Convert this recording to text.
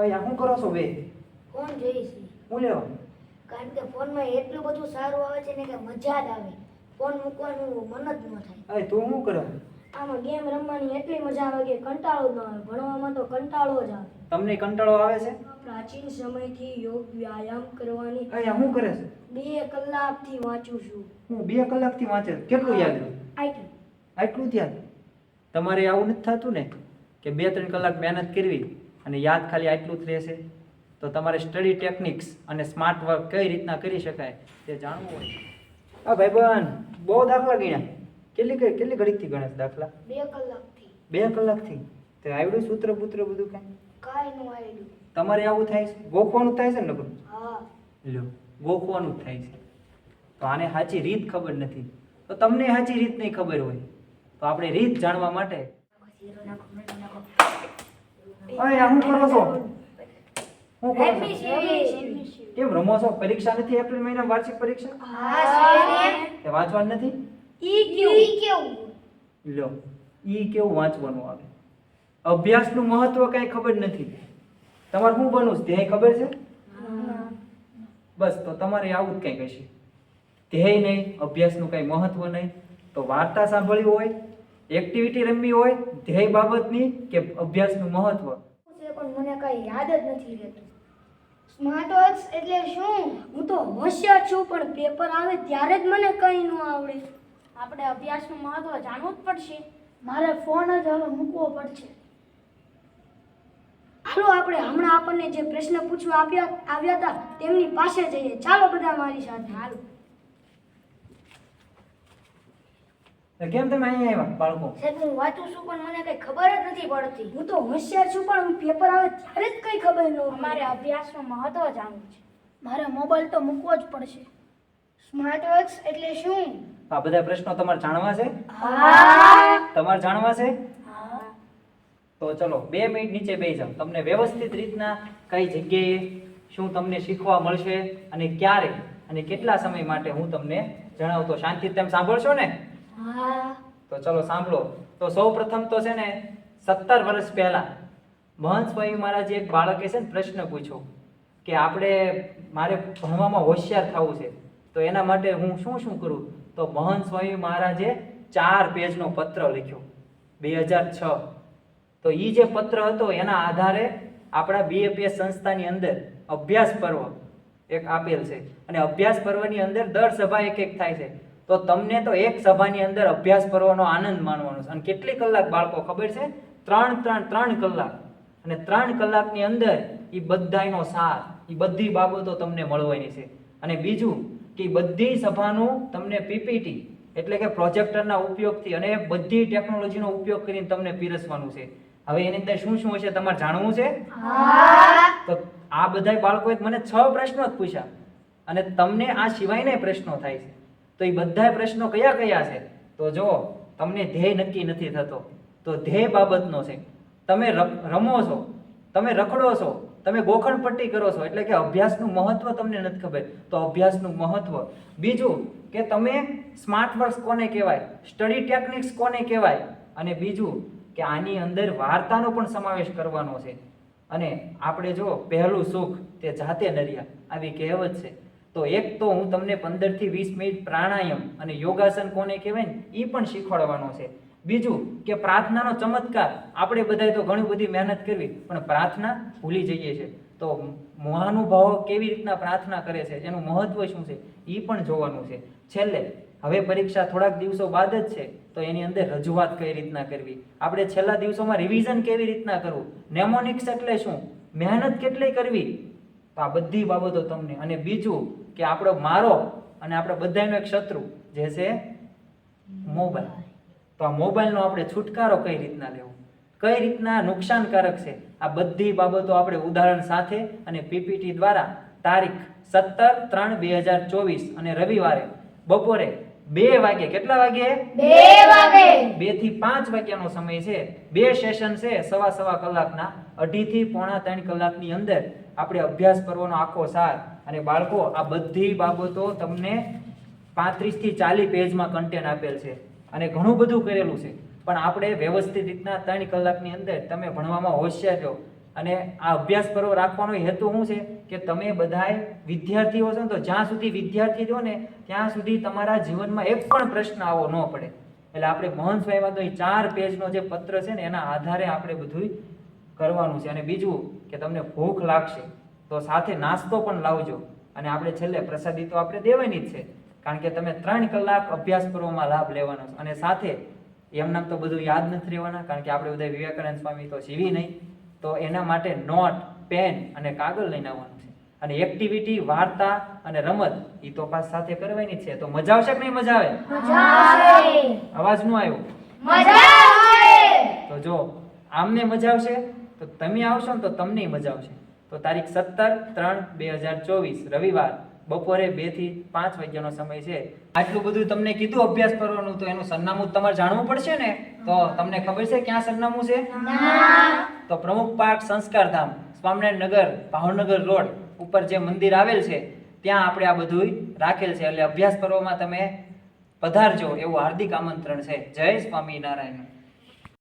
અહીંયા શું કરો છો બે? ફોન જોઈએ છે? હું લેવા. કારણ કે ફોનમાં એટલું બધું સારું આવે છે ને કે મજા જ આવે. ફોન મૂકવાનું મન જ ન થાય. અરે તું શું કરે? આમાં ગેમ રમવાની એટલી મજા આવે કે કંટાળો જ ન આવે. ભણવામાં તો કંટાળો જ આવે. તમને કંટાળો આવે છે? પ્રાચીન સમયથી યોગ વ્યાયામ કરવાની અહીંયા હું કરે છે? બે કલાકથી વાંચું છું. હું બે કલાકથી વાંચે. કેટલું યાદ આટલું આટલું જ યાદ? તમારે આવું નથી થતું ને કે બે ત્રણ કલાક મહેનત કરવી? અને યાદ ખાલી આટલું જ રહેશે. તો તમારે સ્ટડી ટેકનિક્સ અને સ્માર્ટ વર્ક કઈ રીતના કરી શકાય તે જાણવું હોય. હા ભાઈબંધ બહુ દાખલા ગણ્યા. કેટલી કઈ- કેટલી ઘડીકથી ગણે દાખલા? બે કલાકથી. બે કલાકથી? તે આવડ્યું સૂત્ર પુત્ર બધું કાંઈ? કાંઈ નું આવડ્યું. તમારે આવું થાય છે? ગોખવાનું થાય છે ને નકરું? લ્યો ગોખવાનું થાય છે. તો આને સાચી રીત ખબર નથી. તો તમને સાચી રીત નહીં ખબર હોય. તો આપણે રીત જાણવા માટે આ શું કરો છો? હું કરો છો? કેમ રમો છો? પરીક્ષા નથી એપ્રિલ મહિના વાર્ષિક પરીક્ષા? હા તે વાંચવાનું નથી? ઈ કેવું? ઈ કેવું? લો ઈ કેવું વાંચવાનું આવે? અભ્યાસનું મહત્વ કાંઈ ખબર નથી. તમારે શું બનવું છે? ધ્યેય ખબર છે? બસ તો તમારે આવું જ કંઈક હશે. ધ્યેય નહીં અભ્યાસનું કાંઈ મહત્વ નહીં. તો વાર્તા સાંભળવી હોય એક્ટિવિટી રમવી હોય, ધ્યેય બાબતની કે અભ્યાસનું મહત્વ? પણ મને કઈ યાદ જ નથી રહેતું. સ્માર્ટ વર્ક્સ એટલે શું? હું તો હોશિયાર છું, પણ પેપર આવે ત્યારે જ મને કંઈ ન આવડે. આપણે અભ્યાસનું મહત્વ જાણવું જ પડશે. મારે ફોન જ હવે મૂકવો પડશે. હાલો આપણે હમણાં આપણને જે પ્રશ્ન પૂછવા આપ્યા આવ્યા હતા, તેમની પાસે જઈએ. ચાલો બધા મારી સાથે હાલો. કેમ તમે અહીંયા આવ્યા બાળકો? સાહેબ હું વાંચું છું પણ મને કઈ ખબર જ નથી પડતી. હું તો હોશિયાર છું પણ પેપર આવે ત્યારે જ કઈ ખબર ન અમારે અભ્યાસનું મહત્વ જાણવું છે. મારે મોબાઈલ તો મૂકવો જ પડશે. સ્માર્ટ વર્ક્સ એટલે શું? આ બધા પ્રશ્નો તમારે જાણવા છે? તમારે જાણવા છે? તો ચલો બે મિનિટ નીચે બેસી જાઓ. તમને વ્યવસ્થિત રીતના કઈ જગ્યાએ શું તમને શીખવા મળશે અને ક્યારે અને કેટલા સમય માટે હું તમને જણાવતો શાંતિથી તમે સાંભળશો ને? તો ચલો સાંભળો. તો સૌ પ્રથમ તો છે ને સત્તર વર્ષ પહેલા મહંત સ્વામી મહારાજ એક બાળકે છે ને પ્રશ્ન પૂછ્યો કે આપણે મારે ભણવામાં હોશિયાર થવું છે. તો એના માટે હું શું શું કરું? તો મહંત સ્વામી મહારાજે ચાર પેજનો પત્ર લખ્યો. બે હજાર છ. તો એ જે પત્ર હતો એના આધારે આપણા બીએપીએસ સંસ્થાની અંદર અભ્યાસ પર્વ એક આપેલ છે. અને અભ્યાસ પર્વની અંદર દર સભા એક એક થાય છે. તો તમને તો એક સભાની અંદર અભ્યાસ કરવાનો આનંદ માણવાનો છે. અને કેટલી કલાક બાળકો ખબર છે? ત્રણ ત્રણ ત્રણ કલાક. અને ત્રણ કલાકની અંદર એ બધાયનો સાર એ બધી બાબતો તમને મળવાની છે. અને બીજું કે બધી સભાનું તમને પીપીટી એટલે કે પ્રોજેક્ટરના ઉપયોગથી અને બધી ટેકનોલોજીનો ઉપયોગ કરીને તમને પીરસવાનું છે. હવે એની અંદર શું શું હશે તમારે જાણવું છે? તો આ બધા બાળકોએ મને છ પ્રશ્નો જ પૂછ્યા. અને તમને આ સિવાયના પ્રશ્નો થાય છે. તો એ બધા પ્રશ્નો કયા કયા છે? તો જો, તમને ધ્યેય નક્કી નથી થતો, તો ધ્યેય બાબતનો છે. તમે રમો છો, તમે રખડો છો, તમે ગોખણપટ્ટી કરો છો, એટલે કે અભ્યાસનું મહત્વ તમને નથી ખબર, તો અભ્યાસનું મહત્વ. બીજું કે તમે સ્માર્ટ વર્ક્સ કોને કહેવાય? સ્ટડી ટેકનિક્સ કોને કહેવાય? અને બીજું કે આની અંદર વાર્તાનો પણ સમાવેશ કરવાનો છે. અને આપણે જો પહેલું સુખ તે જાતે નર્યા, આવી કહેવત છે. તો એક તો હું તમને પંદરથી વીસ મિનિટ પ્રાણાયામ અને યોગાસન કોને કહેવાય ને એ પણ શીખવાડવાનો છે. બીજું કે પ્રાર્થનાનો ચમત્કાર, આપણે બધાએ તો ઘણી બધી મહેનત કરવી, પણ પ્રાર્થના ભૂલી જઈએ છીએ તો મહાનુભાવો કેવી રીતના પ્રાર્થના કરે છે, એનું મહત્વ શું છે એ પણ જોવાનું છે. છેલ્લે, હવે પરીક્ષા થોડાક દિવસો બાદ જ છે, તો એની અંદર રજૂઆત કઈ રીતના કરવી? આપણે છેલ્લા દિવસોમાં રિવિઝન કેવી રીતના કરવું? નેમોનિક્સ એટલે શું? મહેનત કેટલી કરવી? તો આ બધી બાબતો તમને. અને બીજું કે આપણો મારો અને આપણે બધાનો એક શત્રુ જે છે મોબાઈલ. તો આ મોબાઈલનો આપણે છુટકારો કઈ રીતના લેવો? કઈ રીતના નુકસાનકારક છે? આ બધી બાબતો આપણે ઉદાહરણ સાથે અને પીપીટી દ્વારા તારીખ સત્તર ત્રણ બે હજાર ચોવીસ અને રવિવારે બપોરે બે વાગે કેટલા વાગે? બે વાગે. બેથી પાંચ વાગ્યાનો સમય છે. બે સેશન છે સવા સવા કલાકના. અઢી થી પોણા ત્રણ કલાકની અંદર આપણે અભ્યાસ કરવાનો આખો સાર અને બાળકો, આ બધી બાબતો તમને પાંત્રીસથી ચાલીસ પેજમાં કન્ટેન્ટ આપેલ છે અને ઘણું બધું કરેલું છે. પણ આપણે વ્યવસ્થિત રીતના ત્રણ કલાકની અંદર તમે ભણવામાં હોશિયાર છો અને આ અભ્યાસ પર્વ રાખવાનો હેતુ શું છે કે તમે બધાય વિદ્યાર્થીઓ છો ને તો જ્યાં સુધી વિદ્યાર્થી જો ને ત્યાં સુધી તમારા જીવનમાં એક પણ પ્રશ્ન આવો ન પડે. એટલે આપણે મોહન સ્વાઈમાં તો એ ચાર પેજનો જે પત્ર છે ને એના આધારે આપણે બધું કરવાનું છે અને બીજું કે તમને ભૂખ લાગશે તો સાથે નાસ્તો પણ લાવજો. અને આપણે છેલ્લે પ્રસાદી તો આપણે દેવાની જ છે. કારણ કે તમે ત્રણ કલાક અભ્યાસ પર્વમાં લાભ લેવાનો છે. અને સાથે એમનામ તો બધું યાદ નથી રહેવાના કારણ કે આપણે બધા વિવેકાનંદ સ્વામી તો જીવી નહીં. તો એના માટે નોટ પેન અને કાગળ લઈને આવવાનું છે. અને એક્ટિવિટી વાર્તા અને રમત એ તો પાસ સાથે કરવાની જ છે. તો મજા આવશે કે નહીં મજા આવે? અવાજનું આવ્યો? તો જો આમને મજા આવશે? તો તમે આવશો ને તો તમને મજા આવશે. તો તારીખ સત્તર ત્રણ બે હજાર ચોવીસ રવિવાર બપોરે બેથી પાંચ વાગ્યાનો સમય છે. આટલું બધું તમને કીધું અભ્યાસ કરવાનું તો એનું સરનામું તમારે જાણવું પડશે ને? તો તમને ખબર છે ક્યાં સરનામું છે? તો પ્રમુખ પાઠ સંસ્કાર ધામ સ્વામિનારાયણ નગર ભાવનગર રોડ ઉપર જે મંદિર આવેલ છે ત્યાં આપણે આ બધું રાખેલ છે. એટલે અભ્યાસ પર્વમાં તમે પધારજો એવું હાર્દિક આમંત્રણ છે. જય સ્વામિનારાયણ.